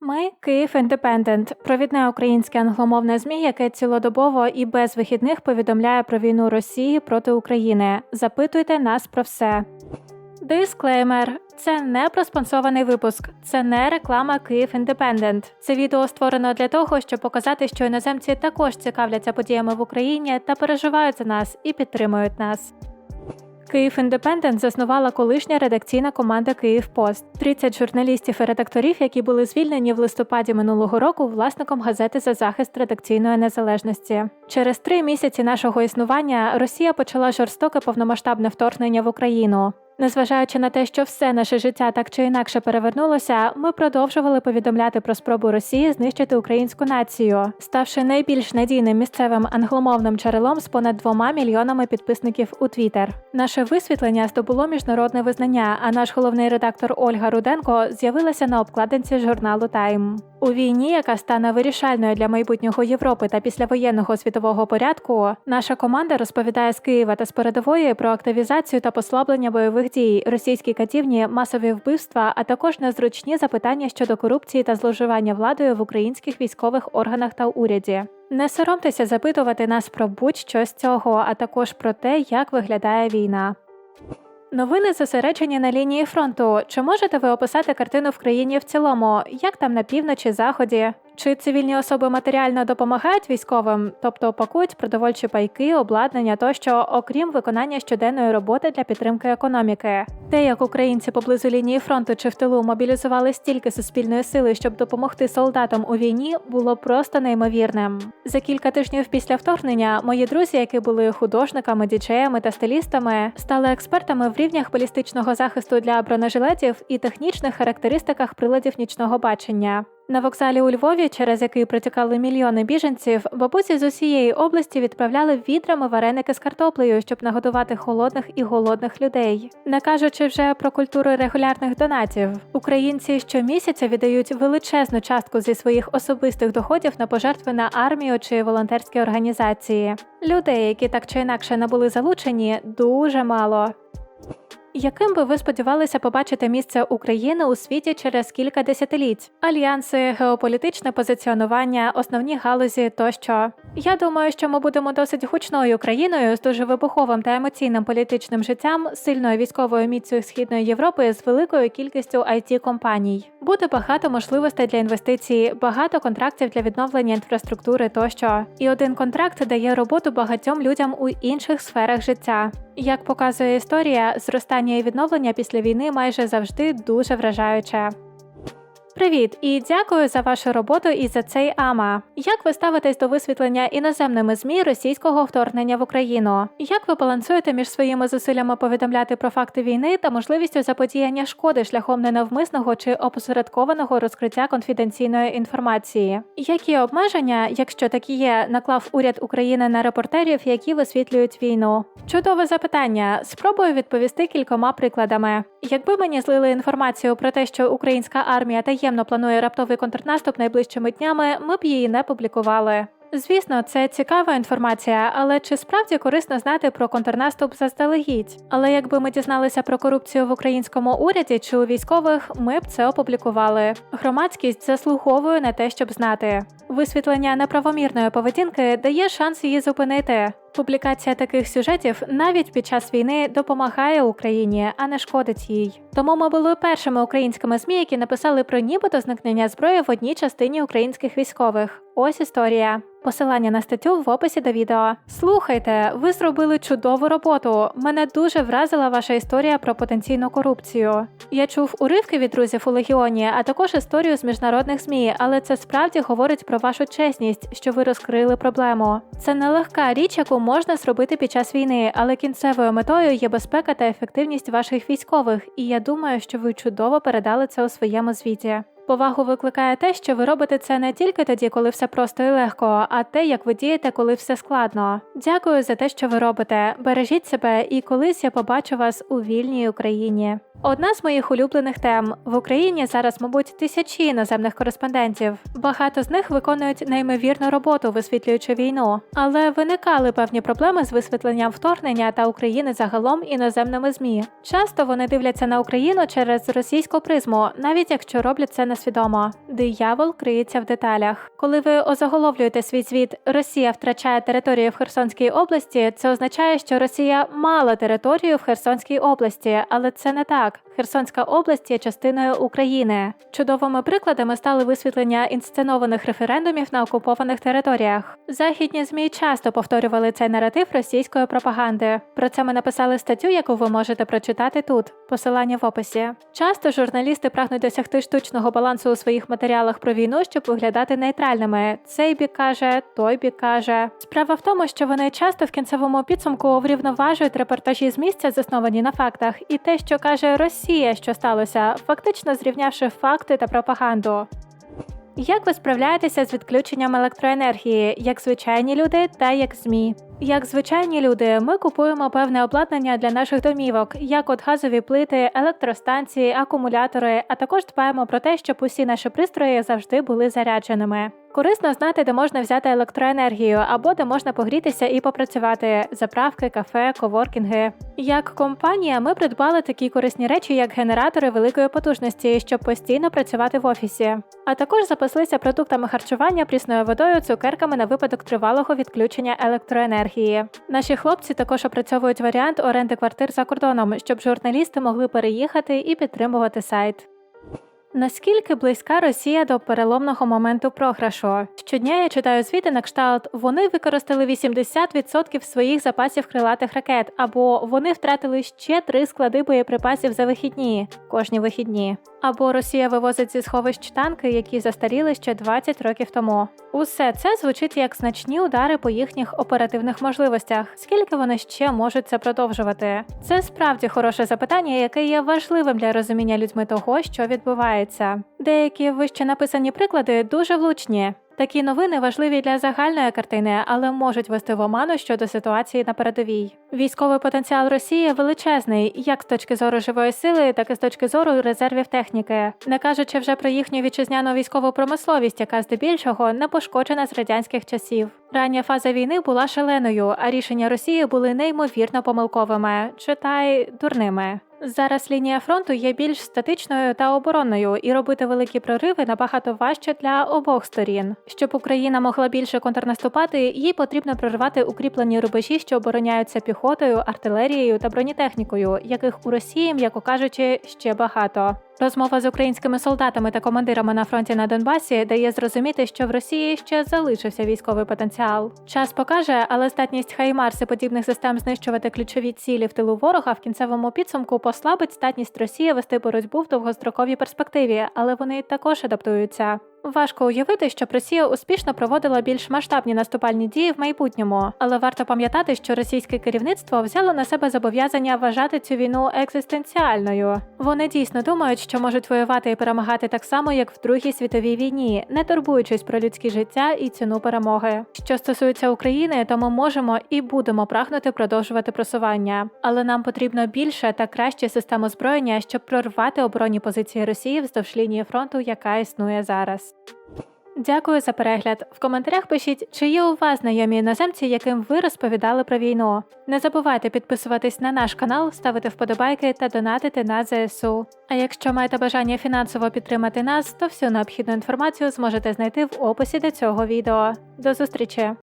Ми Київ Індепендент, провідне українське англомовне ЗМІ, яке цілодобово і без вихідних повідомляє про війну Росії проти України. Запитуйте нас про все. Дисклеймер. Це не проспонсований випуск, це не реклама Київ Індепендент. Це відео створено для того, щоб показати, що іноземці також цікавляться подіями в Україні та переживають за нас і підтримують нас. Київ Індепендент заснувала колишня редакційна команда Київ Пост. 30 журналістів і редакторів, які були звільнені в листопаді минулого року власником газети за захист редакційної незалежності. Через три місяці нашого існування Росія почала жорстоке повномасштабне вторгнення в Україну. Незважаючи на те, що все наше життя так чи інакше перевернулося, ми продовжували повідомляти про спробу Росії знищити українську націю, ставши найбільш надійним місцевим англомовним джерелом з понад двома мільйонами підписників у Твіттер. Наше висвітлення здобуло міжнародне визнання, а наш головний редактор Ольга Руденко з'явилася на обкладинці журналу Тайм. У війні, яка стане вирішальною для майбутнього Європи та післявоєнного світового порядку, наша команда розповідає з Києва та з передової про активізацію та послаблення бойових дій, російські катівні, масові вбивства, а також незручні запитання щодо корупції та зловживання владою в українських військових органах та уряді. Не соромтеся запитувати нас про будь-що з цього, а також про те, як виглядає війна. Новини зосереджені на лінії фронту. Чи можете ви описати картину в країні в цілому? Як там на півночі, заході? Чи цивільні особи матеріально допомагають військовим, тобто пакують продовольчі пайки, обладнання тощо, окрім виконання щоденної роботи для підтримки економіки? Те, як українці поблизу лінії фронту чи в тилу мобілізували стільки суспільної сили, щоб допомогти солдатам у війні, було просто неймовірним. За кілька тижнів після вторгнення мої друзі, які були художниками, діджеями та стилістами, стали експертами в рівнях балістичного захисту для бронежилетів і технічних характеристиках приладів нічного бачення. На вокзалі у Львові, через який протікали мільйони біженців, бабусі з усієї області відправляли відрами вареники з картоплею, щоб нагодувати холодних і голодних людей. Не кажучи вже про культуру регулярних донатів, українці щомісяця віддають величезну частку зі своїх особистих доходів на пожертви на армію чи волонтерські організації. Людей, які так чи інакше не були залучені, дуже мало. Яким би ви сподівалися побачити місце України у світі через кілька десятиліть? Альянси, геополітичне позиціонування, основні галузі тощо. Я думаю, що ми будемо досить гучною країною з дуже вибуховим та емоційним політичним життям, сильною військовою міцею східної Європи з великою кількістю it компаній. Буде багато можливостей для інвестицій, багато контрактів для відновлення інфраструктури тощо. І один контракт дає роботу багатьом людям у інших сферах життя. Як показує історія, зростання відновлення після війни майже завжди дуже вражаюче. Привіт і дякую за вашу роботу і за цей ама. Як ви ставитесь до висвітлення іноземними змі російського вторгнення в Україну? Як ви балансуєте між своїми зусиллями повідомляти про факти війни та можливістю заподіяння шкоди шляхом ненавмисного чи опосередкованого розкриття конфіденційної інформації? Які обмеження, якщо такі є, наклав уряд України на репортерів, які висвітлюють війну? Чудове запитання. Спробую відповісти кількома прикладами. Якби мені злили інформацію про те, що українська армія таємно планує раптовий контрнаступ найближчими днями, ми б її не публікували. Звісно, це цікава інформація, але чи справді корисно знати про контрнаступ заздалегідь? Але якби ми дізналися про корупцію в українському уряді чи у військових, ми б це опублікували. Громадськість заслуговує на те, щоб знати. Висвітлення неправомірної поведінки дає шанс її зупинити. Публікація таких сюжетів навіть під час війни допомагає Україні, а не шкодить їй. Тому ми були першими українськими ЗМІ, які написали про нібито зникнення зброї в одній частині українських військових. Ось історія. Посилання на статтю в описі до відео. Слухайте, ви зробили чудову роботу. Мене дуже вразила ваша історія про потенційну корупцію. Я чув уривки від друзів у Легіоні, а також історію з міжнародних ЗМІ, але це справді говорить про вашу чесність, що ви розкрили проблему. Це нелегка річ, яку можна зробити під час війни, але кінцевою метою є безпека та ефективність ваших військових, і я думаю, що ви чудово передали це у своєму звіті. Повагу викликає те, що ви робите це не тільки тоді, коли все просто і легко, а те, як ви дієте, коли все складно. Дякую за те, що ви робите. Бережіть себе, і колись я побачу вас у вільній Україні. Одна з моїх улюблених тем в Україні зараз, мабуть, тисячі іноземних кореспондентів. Багато з них виконують неймовірну роботу, висвітлюючи війну, але виникали певні проблеми з висвітленням вторгнення та України загалом іноземними змі. Часто вони дивляться на Україну через російську призму, навіть якщо роблять це не нас відомо, диявол криється в деталях. Коли ви озаголовлюєте свій звіт Росія втрачає територію в Херсонській області, це означає, що Росія мала територію в Херсонській області, але це не так. Херсонська область є частиною України. Чудовими прикладами стали висвітлення інсценованих референдумів на окупованих територіях. Західні змі часто повторювали цей наратив російської пропаганди. Про це ми написали статтю, яку ви можете прочитати тут. Посилання в описі. Часто журналісти прагнуть досягти штучного балансу у своїх матеріалах про війну, щоб виглядати нейтральними. Цей бік каже, той бік каже. Справа в тому, що вони часто в кінцевому підсумку врівноважують репортажі з місця, засновані на фактах, і те, що каже Росія, що сталося, фактично зрівнявши факти та пропаганду. Як ви справляєтеся з відключенням електроенергії, як звичайні люди та як ЗМІ? Як звичайні люди, ми купуємо певне обладнання для наших домівок, як от газові плити, електростанції, акумулятори, а також дбаємо про те, щоб усі наші пристрої завжди були зарядженими. Корисно знати, де можна взяти електроенергію або де можна погрітися і попрацювати заправки, кафе, коворкінги. Як компанія, ми придбали такі корисні речі, як генератори великої потужності, щоб постійно працювати в офісі. А також запаслися продуктами харчування, прісною водою, цукерками на випадок тривалого відключення електроенергії. Наші хлопці також опрацьовують варіант оренди квартир за кордоном, щоб журналісти могли переїхати і підтримувати сайт. Наскільки близька Росія до переломного моменту програшу? Щодня я читаю звіти на кшталт. Вони використали 80% своїх запасів крилатих ракет, або вони втратили ще три склади боєприпасів за вихідні, кожні вихідні. Або Росія вивозить зі сховищ танки, які застаріли ще 20 років тому. Усе це звучить як значні удари по їхніх оперативних можливостях. Скільки вони ще можуть це продовжувати? Це справді хороше запитання, яке є важливим для розуміння людьми того, що відбувається. Деякі вище написані приклади дуже влучні. Такі новини важливі для загальної картини, але можуть вести в оману щодо ситуації на передовій. Військовий потенціал Росії величезний, як з точки зору живої сили, так і з точки зору резервів техніки, не кажучи вже про їхню вітчизняну військову промисловість, яка здебільшого не пошкоджена з радянських часів. Рання фаза війни була шаленою, а рішення Росії були неймовірно помилковими, читай дурними. Зараз лінія фронту є більш статичною та оборонною, і робити великі прориви набагато важче для обох сторін. Щоб Україна могла більше контрнаступати, їй потрібно проривати укріплені рубежі, що обороняються піхотою, артилерією та бронетехнікою, яких у Росії, м'яко кажучи, ще багато. Розмова з українськими солдатами та командирами на фронті на Донбасі дає зрозуміти, що в Росії ще залишився військовий потенціал. Час покаже, але здатність Хаймарс і подібних систем знищувати ключові цілі в тилу ворога в кінцевому підсумку послабить здатність Росії вести боротьбу в довгостроковій перспективі, але вони також адаптуються. Важко уявити, щоб Росія успішно проводила більш масштабні наступальні дії в майбутньому, але варто пам'ятати, що російське керівництво взяло на себе зобов'язання вважати цю війну екзистенціальною. Вони дійсно думають, що можуть воювати і перемагати так само, як в Другій світовій війні, не турбуючись про людське життя і ціну перемоги. Що стосується України, то ми можемо і будемо прагнути продовжувати просування, але нам потрібно більше та краще систем озброєння, щоб прорвати оборонні позиції Росії вздовж лінії фронту, яка існує зараз. Дякую за перегляд. В коментарях пишіть, чи є у вас знайомі іноземці, яким ви розповідали про війну. Не забувайте підписуватись на наш канал, ставити вподобайки та донатити на ЗСУ. А якщо маєте бажання фінансово підтримати нас, то всю необхідну інформацію зможете знайти в описі до цього відео. До зустрічі!